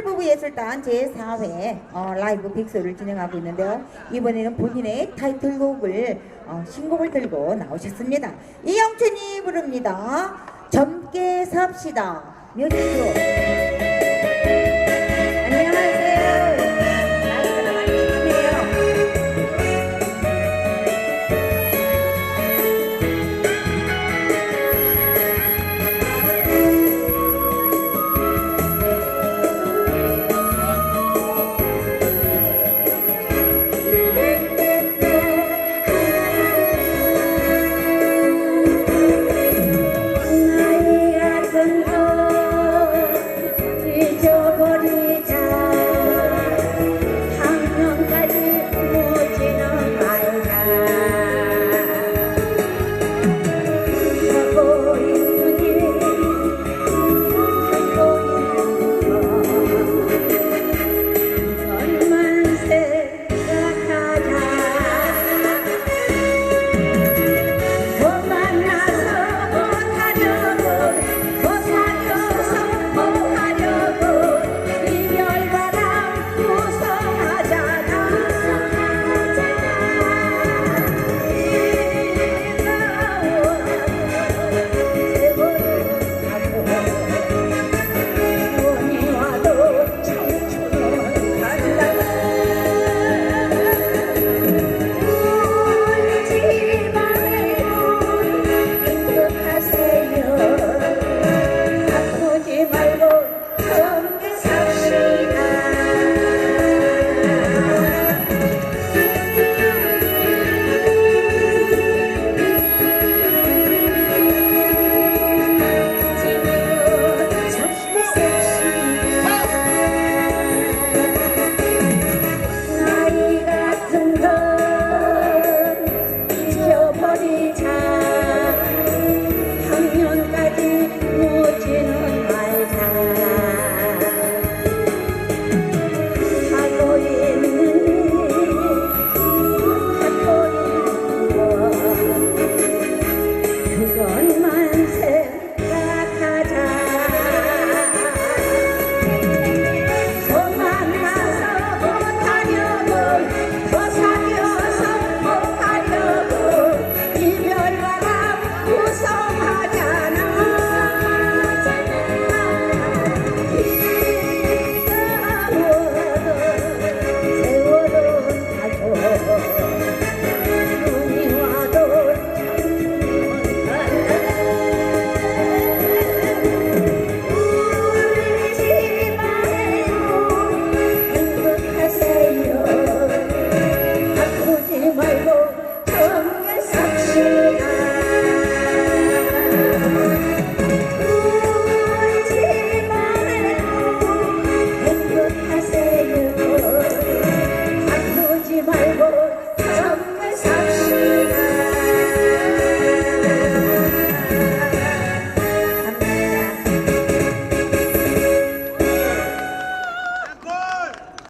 한글부부 예술단 제4회 어, 라이브 빅소를 진행하고 있는데요. 이번에는 본인의 타이틀곡을 어, 신곡을 들고 나오셨습니다. 이영춘이 부릅니다. 젊게 삽시다. 안 love.